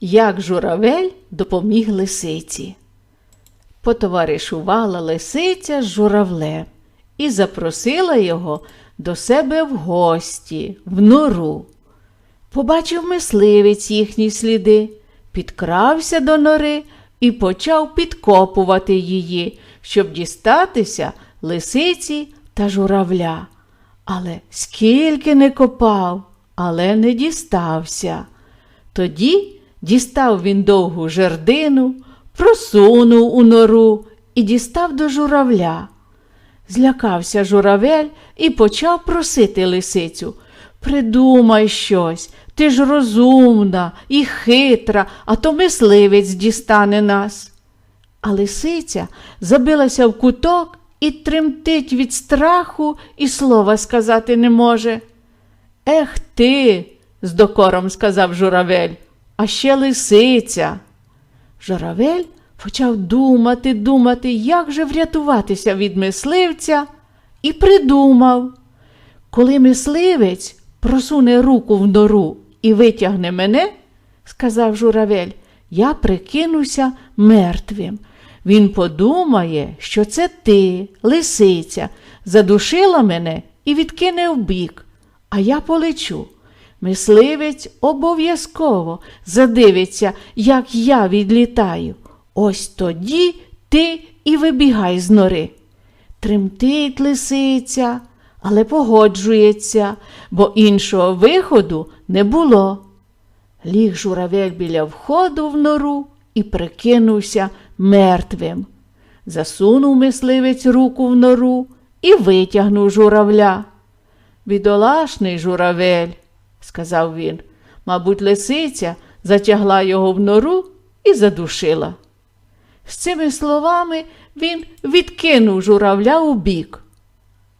як журавель допоміг лисиці. Потоваришувала лисиця з журавлем і запросила його до себе в гості, в нору. Побачив мисливець їхні сліди, підкрався до нори і почав підкопувати її, щоб дістатися лисиці та журавля. Але скільки не копав, але не дістався. Тоді дістав він довгу жердину, просунув у нору і дістав до журавля. Злякався журавель і почав просити лисицю. Придумай щось, ти ж розумна і хитра, а то мисливець дістане нас. А лисиця забилася в куток і тремтить від страху і слова сказати не може. Ех ти, з докором сказав журавель, а ще лисиця. Журавель почав думати, думати, як же врятуватися від мисливця, і придумав. Коли мисливець просуне руку в нору і витягне мене, сказав журавель, я прикинуся мертвим. Він подумає, що це ти, лисиця, задушила мене і відкине вбік, а я полечу. Мисливець обов'язково задивиться, як я відлітаю. Ось тоді ти і вибігай з нори. Тремтить лисиця, але погоджується, бо іншого виходу не було. Ліг журавель біля входу в нору і прикинувся мертвим. Засунув мисливець руку в нору і витягнув журавля. Бідолашний журавель, сказав він, мабуть, лисиця затягла його в нору і задушила. З цими словами він відкинув журавля у бік.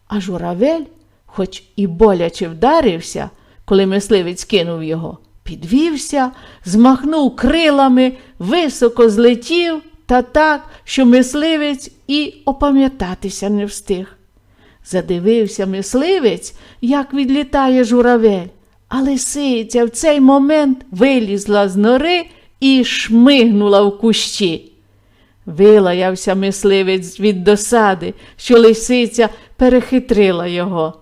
А журавель, хоч і боляче вдарився, коли мисливець кинув його, підвівся, змахнув крилами, високо злетів та так, що мисливець і опам'ятатися не встиг. Задивився мисливець, як відлітає журавель, а лисиця в цей момент вилізла з нори і шмигнула в кущі. Вилаявся мисливець від досади, що лисиця перехитрила його.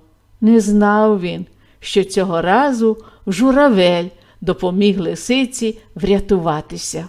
Не знав він, що цього разу журавель допоміг лисиці врятуватися.